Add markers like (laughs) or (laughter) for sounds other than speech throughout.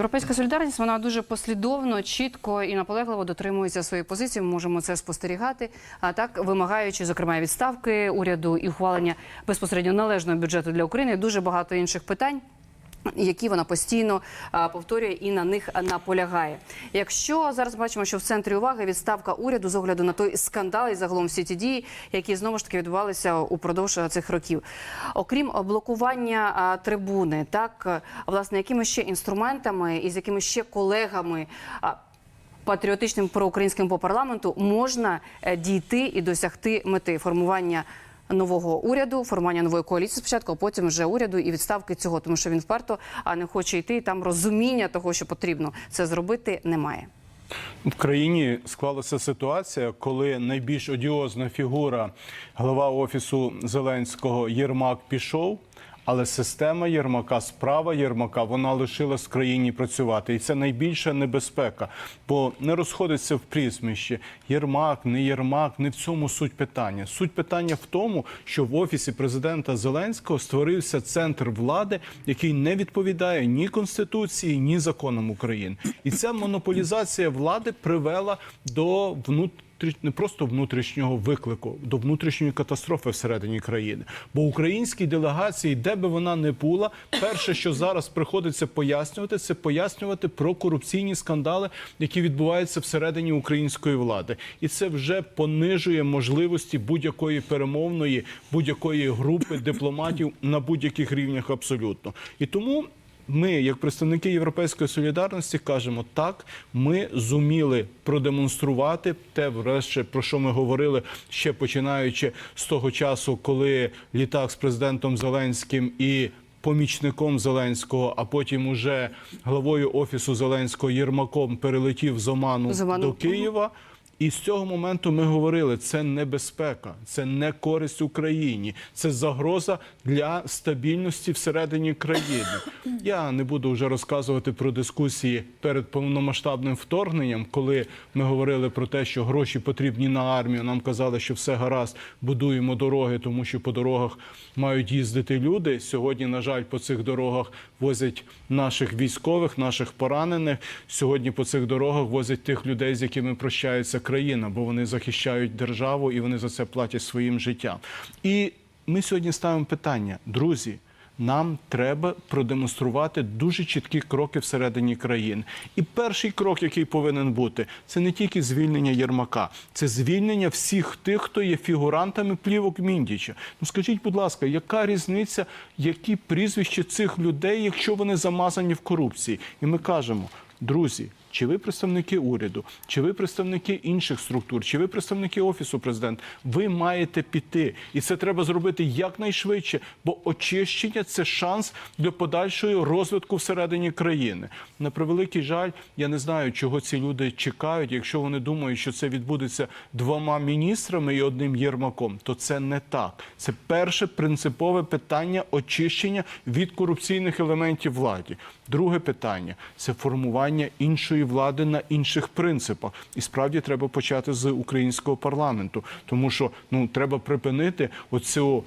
Європейська солідарність вона дуже послідовно, чітко і наполегливо дотримується своєї позиції. Ми можемо це спостерігати. А так вимагаючи, зокрема, відставки уряду і ухвалення безпосередньо належного бюджету для України, дуже багато інших питань. Які вона постійно повторює і на них наполягає. Якщо зараз бачимо, що в центрі уваги відставка уряду з огляду на той скандал і загалом всі ті дії, які знову ж таки відбувалися упродовж цих років, окрім блокування трибуни, так власне, якими ще інструментами і з якими ще колегами. Патріотичним проукраїнським по парламенту можна е, дійти і досягти мети формування нового уряду, формування нової коаліції спочатку, а потім вже уряду і відставки цього, тому що він вперто а не хоче йти. і Там розуміння того, що потрібно це зробити, немає. В країні склалася ситуація, коли найбільш одіозна фігура глава офісу Зеленського Єрмак пішов. Але система Єрмака, справа Єрмака, вона лишилась в країні працювати, і це найбільша небезпека, бо не розходиться в прізвищі. Єрмак, не Єрмак, не в цьому суть питання. Суть питання в тому, що в офісі президента Зеленського створився центр влади, який не відповідає ні конституції, ні законам України. І ця монополізація влади привела до внутрішнього не просто внутрішнього виклику, до внутрішньої катастрофи всередині країни. Бо українській делегації, де би вона не була, перше, що зараз приходиться пояснювати, це пояснювати про корупційні скандали, які відбуваються всередині української влади, і це вже понижує можливості будь-якої перемовної, будь-якої групи дипломатів на будь-яких рівнях абсолютно. І тому ми, як представники Європейської солідарності, кажемо так, ми зуміли продемонструвати те, врешті, про що ми говорили ще починаючи з того часу, коли літак з президентом Зеленським і помічником Зеленського, а потім уже главою офісу Зеленського Єрмаком перелетів з Оману З Оману. до Києва. І з цього моменту ми говорили: це небезпека, це не користь Україні, це загроза для стабільності всередині країни. Я не буду вже розказувати про дискусії перед повномасштабним вторгненням, коли ми говорили про те, що гроші потрібні на армію. Нам казали, що все гаразд, будуємо дороги, тому що по дорогах мають їздити люди. Сьогодні, на жаль, по цих дорогах возять наших військових, наших поранених. Сьогодні по цих дорогах возять тих людей, з якими прощається країна, бо вони захищають державу і вони за це платять своїм життям. І ми сьогодні ставимо питання, друзі. Нам треба продемонструвати дуже чіткі кроки всередині країни. І перший крок, який повинен бути, це не тільки звільнення Єрмака, це звільнення всіх тих, хто є фігурантами плівок Міндіча. Ну скажіть, будь ласка, яка різниця, які прізвища цих людей, якщо вони замазані в корупції? І ми кажемо, друзі. Чи ви представники уряду, чи ви представники інших структур, чи ви представники офісу президента? Ви маєте піти, і це треба зробити якнайшвидше, бо очищення це шанс для подальшого розвитку всередині країни. На превеликий жаль, я не знаю, чого ці люди чекають. Якщо вони думають, що це відбудеться двома міністрами і одним єрмаком, то це не так. Це перше принципове питання очищення від корупційних елементів владі. Друге питання це формування іншої влади на інших принципах. І справді треба почати з українського парламенту, тому що ну треба припинити оцю.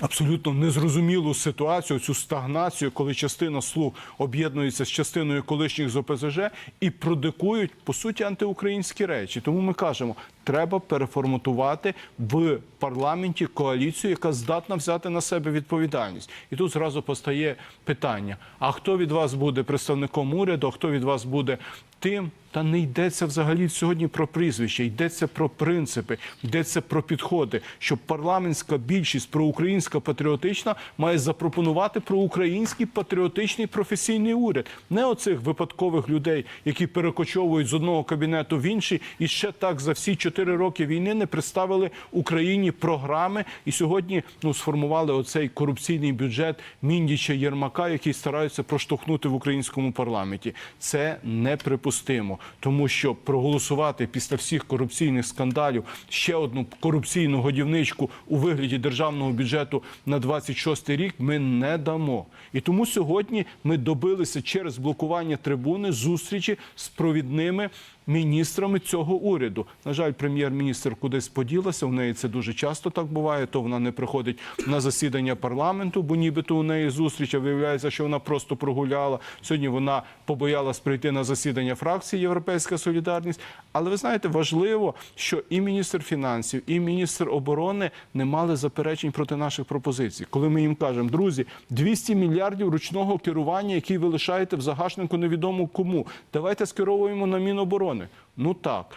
Абсолютно незрозумілу ситуацію, цю стагнацію, коли частина слуг об'єднується з частиною колишніх з ОПЗЖ і продикують по суті антиукраїнські речі. Тому ми кажемо, треба переформатувати в парламенті коаліцію, яка здатна взяти на себе відповідальність. І тут зразу постає питання: а хто від вас буде представником уряду? а Хто від вас буде тим? Та не йдеться взагалі сьогодні про прізвище, йдеться про принципи, йдеться про підходи, що парламентська більшість проукраїнська патріотична має запропонувати проукраїнський патріотичний професійний уряд, не оцих випадкових людей, які перекочовують з одного кабінету в інший, і ще так за всі чотири роки війни не представили Україні програми і сьогодні ну сформували оцей корупційний бюджет Міндіча Єрмака, який стараються проштовхнути в українському парламенті. Це неприпустимо, тому що проголосувати після всіх корупційних скандалів ще одну корупційну годівничку у вигляді державного бюджету на 26 рік ми не дамо. І тому сьогодні ми добилися через блокування трибуни зустрічі з провідними міністрами цього уряду. На жаль, прем'єр-міністр кудись поділася. У неї це дуже часто так буває. То вона не приходить на засідання парламенту, бо нібито у неї зустріч, а виявляється, що вона просто прогуляла. Сьогодні вона побоялась прийти на засідання фракції Європейська Солідарність. Але ви знаєте, важливо, що і міністр фінансів, і міністр оборони не мали заперечень проти наших пропозицій. Коли ми їм кажемо, друзі, 200 мільярдів ручного керування, які ви лишаєте в загашнику невідомо кому. Давайте скеровуємо на Міноборони. Ну так.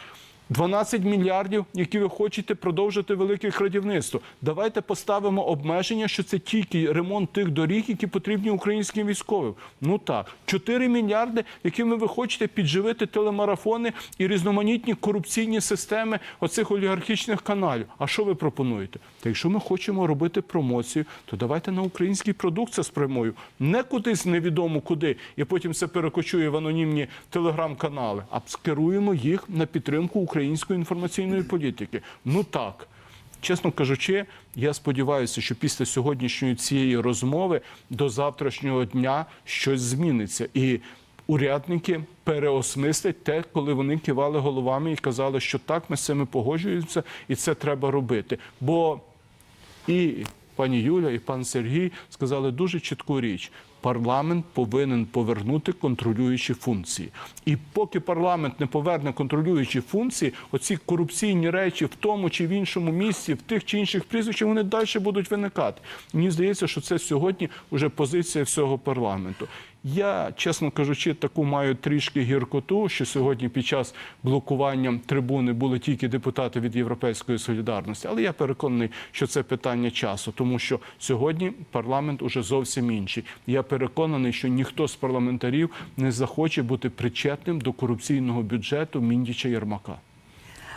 12 мільярдів, які ви хочете продовжити велике крадівництво. Давайте поставимо обмеження, що це тільки ремонт тих доріг, які потрібні українським військовим. Ну так, 4 мільярди, якими ви хочете підживити телемарафони і різноманітні корупційні системи оцих олігархічних каналів. А що ви пропонуєте? Та якщо ми хочемо робити промоцію, то давайте на український продукт це спрямую. Не кудись невідомо куди, і потім це перекочує в анонімні телеграм-канали, а скеруємо їх на підтримку української інформаційної політики. Ну так. Чесно кажучи, я сподіваюся, що після сьогоднішньої цієї розмови до завтрашнього дня щось зміниться. І урядники переосмислять те, коли вони кивали головами і казали, що так, ми з цими погоджуємося, і це треба робити. Бо і пані Юля, і пан Сергій сказали дуже чітку річ. Парламент повинен повернути контролюючі функції. І поки парламент не поверне контролюючі функції, оці корупційні речі в тому чи в іншому місці, в тих чи інших прізвищах, вони далі будуть виникати. Мені здається, що це сьогодні вже позиція всього парламенту. Я, чесно кажучи, таку маю трішки гіркоту, що сьогодні під час блокування трибуни були тільки депутати від Європейської солідарності. Але я переконаний, що це питання часу, тому що сьогодні парламент уже зовсім інший. Я переконаний, що ніхто з парламентарів не захоче бути причетним до корупційного бюджету Міндіча Єрмака.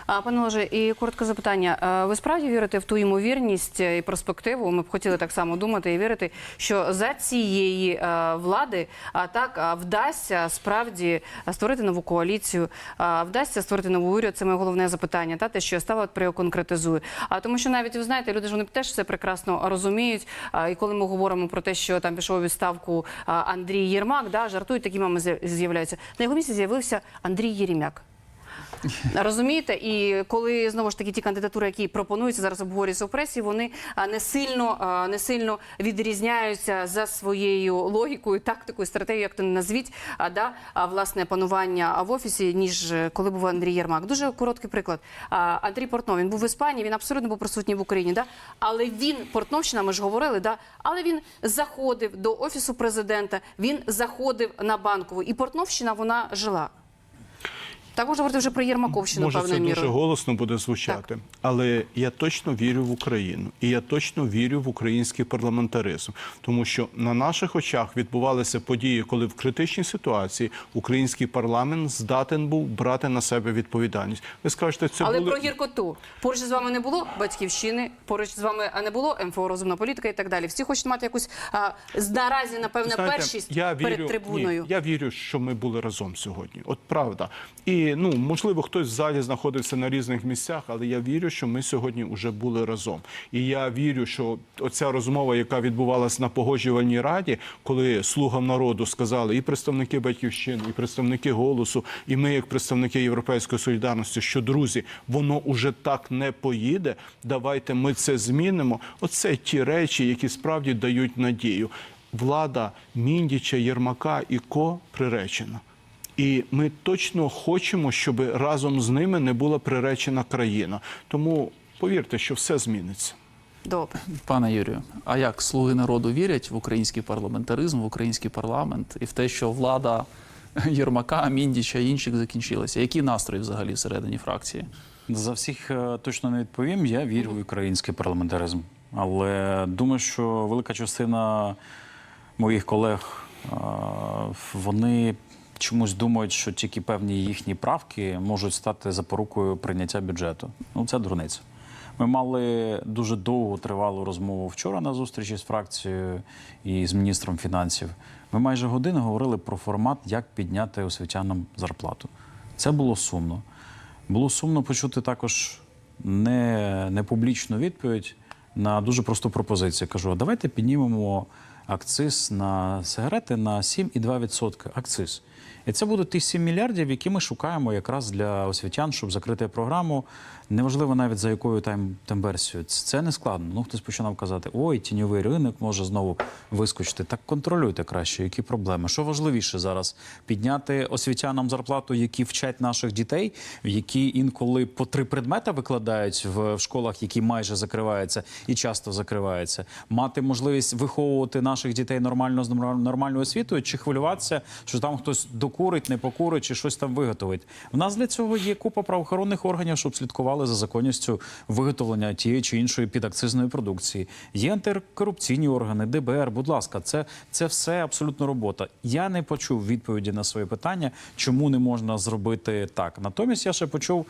А пане Олеже, і коротке запитання. Е, Ви справді вірите в ту ймовірність і перспективу? Ми б хотіли так само думати і вірити, що за цієї е, влади а так вдасться справді створити нову коаліцію, вдасться створити нову уряд. Це моє головне запитання. Та те, що я стала от приоконкретизую. А тому, що навіть ви знаєте, люди ж вони теж все прекрасно розуміють. І коли ми говоримо про те, що там пішов у відставку Андрій Єрмак, да жартують, такі мами з'являються. На його місці з'явився Андрій Єрімяк. Розумієте, і коли знову ж таки ті кандидатури, які пропонуються зараз обговорюються в пресі, вони не сильно не сильно відрізняються за своєю логікою, тактикою, стратегією, як то не назвіть, а да власне панування в офісі, ніж е, коли був Андрій Єрмак. Дуже короткий приклад. Андрій Портнов він був в Іспанії, він абсолютно був присутній в Україні. Да? Але він Портновщина, ми ж говорили, да? але він заходив до офісу президента, він заходив на банкову, і Портновщина вона жила. Так можна говорити вже про Єрмаковщину, Може, певною це дуже голосно буде звучати, але я точно вірю в Україну, і я точно вірю в український парламентаризм, тому що на наших очах відбувалися події, коли в критичній ситуації український парламент здатен був брати на себе відповідальність. Ви скажете, це Але були про гіркоту поруч з вами не було батьківщини, поруч з вами не було МФО розумна політика і так далі. Всі хочуть мати якусь а, наразі, напевне, Знаєте, першість я вірю, перед трибуною. Ні, я вірю, що ми були разом сьогодні. От правда. І ну можливо, хтось в залі знаходився на різних місцях, але я вірю, що ми сьогодні вже були разом. І я вірю, що оця розмова, яка відбувалася на погоджувальній раді, коли слугам народу сказали і представники батьківщини, і представники голосу, і ми, як представники Європейської солідарності, що друзі, воно уже так не поїде. Давайте ми це змінимо. Оце ті речі, які справді дають надію. Влада Міндіча, Єрмака і Ко приречена. І ми точно хочемо, щоб разом з ними не була приречена країна. Тому повірте, що все зміниться. Добре. Пане Юрію, а як слуги народу вірять в український парламентаризм, в український парламент і в те, що влада (laughs) Єрмака, Міндіча і інших закінчилася? Які настрої взагалі всередині фракції? За всіх е, точно не відповім. Я вірю в український парламентаризм. Але думаю, що велика частина моїх колег е, вони чомусь думають, що тільки певні їхні правки можуть стати запорукою прийняття бюджету. Ну це дурниця. Ми мали дуже довгу тривалу розмову вчора на зустрічі з фракцією і з міністром фінансів. Ми майже годину говорили про формат, як підняти освітянам зарплату. Це було сумно. Було сумно почути також не, не публічну відповідь на дуже просту пропозицію. Кажу: давайте піднімемо акциз на сигарети на 7,2% акциз. І це будуть ті 7 мільярдів, які ми шукаємо якраз для освітян, щоб закрити програму. Неважливо навіть за якою там, версією. Це, не складно. Ну, хтось починав казати, ой, тіньовий ринок може знову вискочити. Так контролюйте краще, які проблеми. Що важливіше зараз? Підняти освітянам зарплату, які вчать наших дітей, які інколи по три предмети викладають в, школах, які майже закриваються і часто закриваються. Мати можливість виховувати наших дітей нормально з норм- нормальною освітою, чи хвилюватися, що там хтось докурить, не покурить, чи щось там виготовить. В нас для цього є купа правоохоронних органів, щоб слідкували за законністю виготовлення тієї чи іншої підакцизної продукції. Є антикорупційні органи, ДБР. Будь ласка, це, це все абсолютно робота. Я не почув відповіді на своє питання, чому не можна зробити так. Натомість я ще почув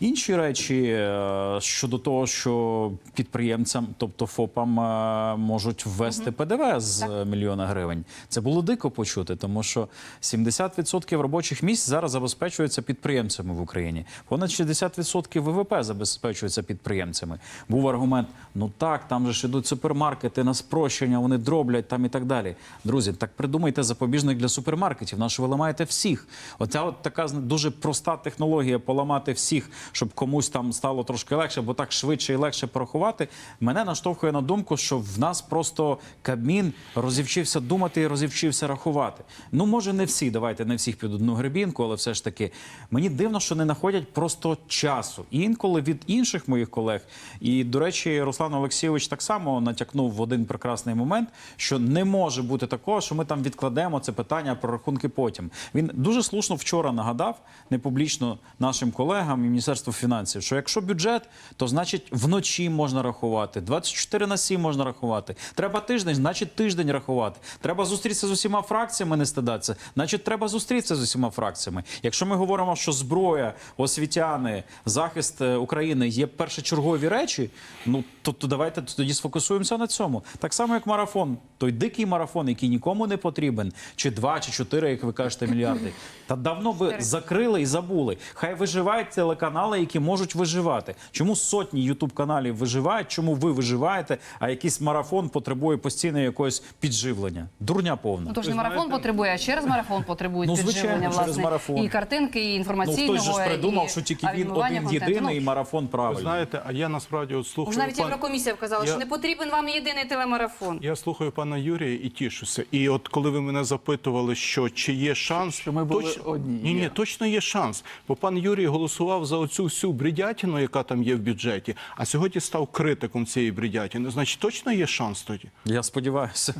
інші речі е, щодо того, що підприємцям, тобто ФОПам, е, можуть ввести ПДВ з е, мільйона гривень. Це було дико почути, тому що 70% робочих місць зараз забезпечуються підприємцями в Україні. Понад 60% ВВП забезпечується підприємцями. Був аргумент: ну так, там же ж ідуть супермаркети на спрощення, вони дроблять там і так далі. Друзі, так придумайте запобіжник для супермаркетів. На що ви ламаєте всіх? Оця от така дуже проста технологія поламати всіх, щоб комусь там стало трошки легше, бо так швидше і легше порахувати. Мене наштовхує на думку, що в нас просто Кабмін розівчився думати і розівчився рахувати. Ну, може, не всі, давайте не всіх під одну гребінку, але все ж таки мені дивно, що не знаходять просто часу. І інколи від інших моїх колег. І, до речі, Руслан Олексійович так само натякнув в один прекрасний момент, що не може бути такого, що ми там відкладемо це питання про рахунки потім. Він дуже слушно вчора нагадав не публічно нашим колегам і Міністерству фінансів, що якщо бюджет, то значить вночі можна рахувати, 24 на 7 можна рахувати. Треба тиждень, значить тиждень рахувати. Треба зустрітися з усіма фракціями, не стидатися, значить треба зустрітися з усіма фракціями. Якщо ми говоримо, що зброя, освітяни, захист України є першочергові речі, ну то, то давайте тоді сфокусуємося на цьому. Так само, як марафон, той дикий марафон, який нікому не потрібен, чи два, чи чотири, як ви кажете, мільярди. Та давно ви закрили і забули. Хай виживають телеканали, які можуть виживати. Чому сотні ютуб каналів виживають? Чому ви виживаєте? А якийсь марафон потребує постійно якогось підживлення? Дурня повна. Ну, тож не марафон знаєте- потребує, а через марафон потребують Ну, підживлення, звичайно, через власне, марафон. і картинки, і Ну інформаційного. хтось же ж придумав, і що тільки він один контенту. єдиний і Ну, марафон Ви знаєте, а я насправді от слухаю Може, навіть пан- Єврокомісія вказала, Я- що не потрібен вам єдиний телемарафон. Я слухаю пана Юрія і тішуся. І от коли ви мене запитували, що чи є шанс, Що ми були точно, одні. Ні, ні, точно є шанс. Бо пан Юрій голосував за оцю всю бредятину, яка там є в бюджеті, а сьогодні став критиком цієї бредятини. Значить, точно є шанс тоді. Я сподіваюся.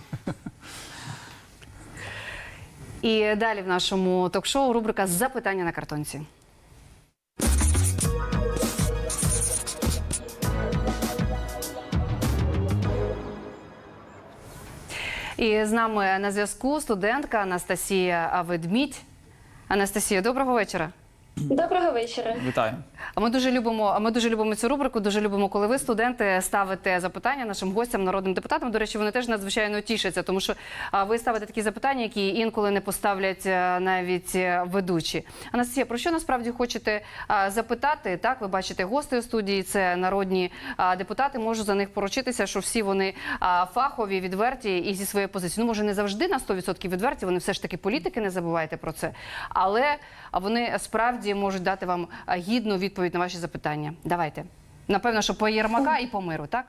І далі в нашому ток-шоу рубрика Запитання на картонці. І з нами на зв'язку студентка Анастасія Ведмідь. Анастасія, доброго вечора. Доброго вечора. Вітаю. А ми дуже любимо. А ми дуже любимо цю рубрику. Дуже любимо, коли ви, студенти, ставите запитання нашим гостям, народним депутатам. До речі, вони теж надзвичайно тішаться, тому що ви ставите такі запитання, які інколи не поставлять навіть е, ведучі. Анастасія, про що насправді хочете запитати? Так, ви бачите гостей у студії. Це народні депутати. Можу за них поручитися, що всі вони фахові, відверті і зі своєї позиції. Ну, може, не завжди на 100% відверті. Вони все ж таки політики, не забувайте про це. Але вони справді можуть дати вам гідну відповідь на ваші запитання. Давайте. Напевно, що по Єрмака і по миру, так?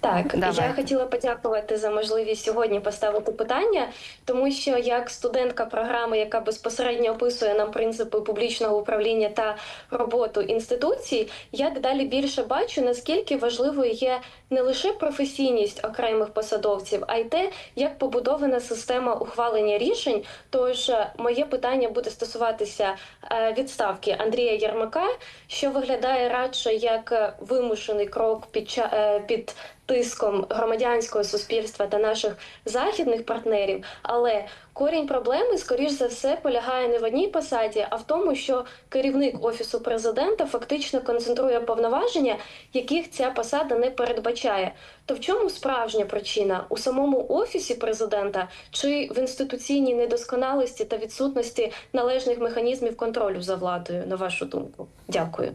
Так, Давайте. я хотіла подякувати за можливість сьогодні поставити питання, тому що як студентка програми, яка безпосередньо описує нам принципи публічного управління та роботу інституцій, я дедалі більше бачу, наскільки важливою є не лише професійність окремих посадовців, а й те, як побудована система ухвалення рішень. Тож е, моє питання буде стосуватися е, відставки Андрія Єрмака, що виглядає радше як е, вимушений крок під ча- е, під тиском громадянського суспільства та наших західних партнерів. Але корінь проблеми, скоріш за все, полягає не в одній посаді, а в тому, що керівник офісу президента фактично концентрує повноваження, яких ця посада не передбачає. То в чому справжня причина у самому офісі президента чи в інституційній недосконалості та відсутності належних механізмів контролю за владою, на вашу думку? Дякую.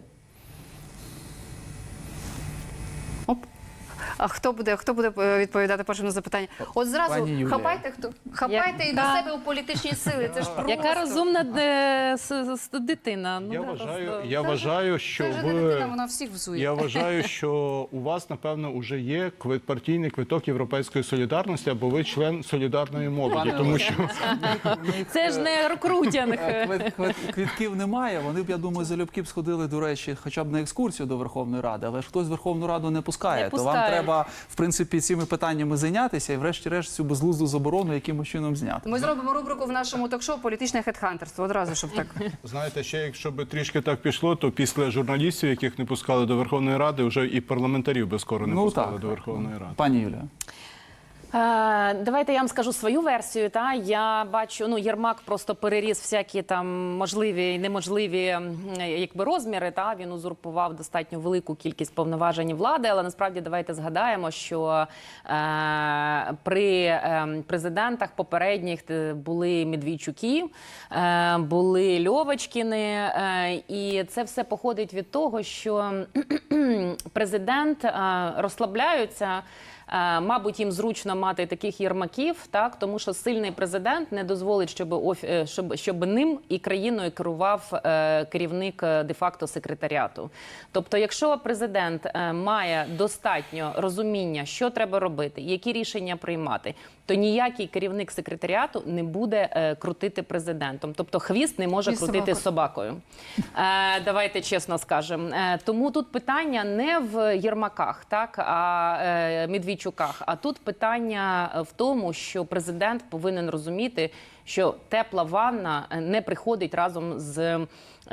А хто буде, хто буде е, відповідати першим на запитання? От зразу Пані Юлія. хапайте хто хапайте і до себе у політичні сили. Це ж просто. Яка розумна е, с- с- дитина? Ну, Я да, вважаю, просто- я вважаю, що Це вже не дитина, ви. вона всіх взує. Я вважаю, (laughs) що у вас напевно вже є квит- партійний квиток Європейської солідарності, або ви член солідарної молоді, тому що Це ж не рекрутінг. Квит- квит- Квитків немає. Вони б, я думаю, залюбки б сходили, до речі, хоча б на екскурсію до Верховної Ради, але ж хтось Верховну Раду не пускає. Не То вам пускає. Треба, в принципі, цими питаннями зайнятися і, врешті-решт, цю безглузду заборону якимось чином зняти. Ми зробимо рубрику в нашому ток-шоу політичне хедхантерство. Одразу, щоб так. знаєте, ще якщо би трішки так пішло, то після журналістів, яких не пускали до Верховної Ради, вже і парламентарів би скоро не Ну, пускали так. до Верховної Ради. Пані Юлія. Е, Давайте я вам скажу свою версію. Та я бачу, ну Єрмак просто переріс всякі там можливі і неможливі якби розміри. Та він узурпував достатньо велику кількість повноважень влади. Але насправді давайте згадаємо, що е, при е, президентах попередніх е, були Медведчуки, е, були Льовочкіни, е, і це все походить від того, що президент е, розслабляються. Е, Мабуть, їм зручно мати таких єрмаків, так тому що сильний президент не дозволить, щоб оф... е, щоб, щоб ним і країною керував е, керівник де-факто секретаріату. Тобто, якщо президент має достатньо розуміння, що треба робити, які рішення приймати, то ніякий керівник секретаріату не буде е, крутити президентом. Тобто, хвіст не може Хвіст крутити собакою. собакою. Е, давайте чесно скажемо. Е, тому тут питання не в Єрмаках, так а Медведчуках. А тут питання в тому, що президент повинен розуміти, що тепла ванна не приходить разом з.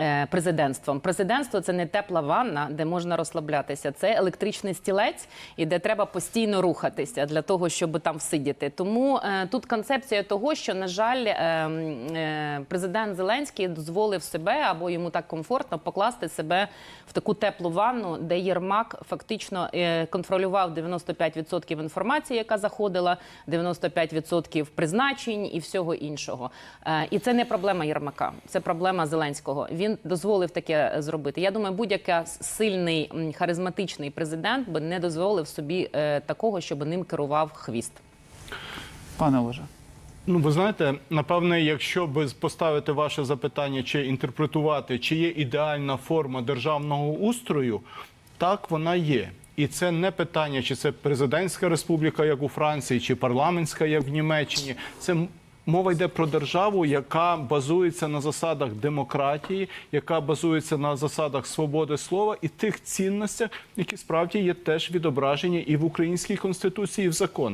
Е, Президентством президентство це не тепла ванна, де можна розслаблятися. Це електричний стілець, і де треба постійно рухатися для того, щоб там всидіти. Тому е, тут концепція того, що на жаль, е, президент Зеленський дозволив себе або йому так комфортно покласти себе в таку теплу ванну, де Єрмак фактично контролював 95% інформації, яка заходила, 95% призначень і всього іншого. І це не проблема Єрмака, це проблема Зеленського. Він дозволив таке зробити. Я думаю, будь-який сильний харизматичний президент би не дозволив собі е, такого, щоб ним керував хвіст. Пане Олеже. Ну, ви знаєте, напевне, якщо би поставити ваше запитання, чи інтерпретувати, чи є ідеальна форма державного устрою, так вона є. І це не питання, чи це президентська республіка, як у Франції, чи парламентська, як в Німеччині. Це мова йде про державу, яка базується на засадах демократії, яка базується на засадах свободи слова і тих цінностях, які справді є теж відображені і в українській конституції, і в законах.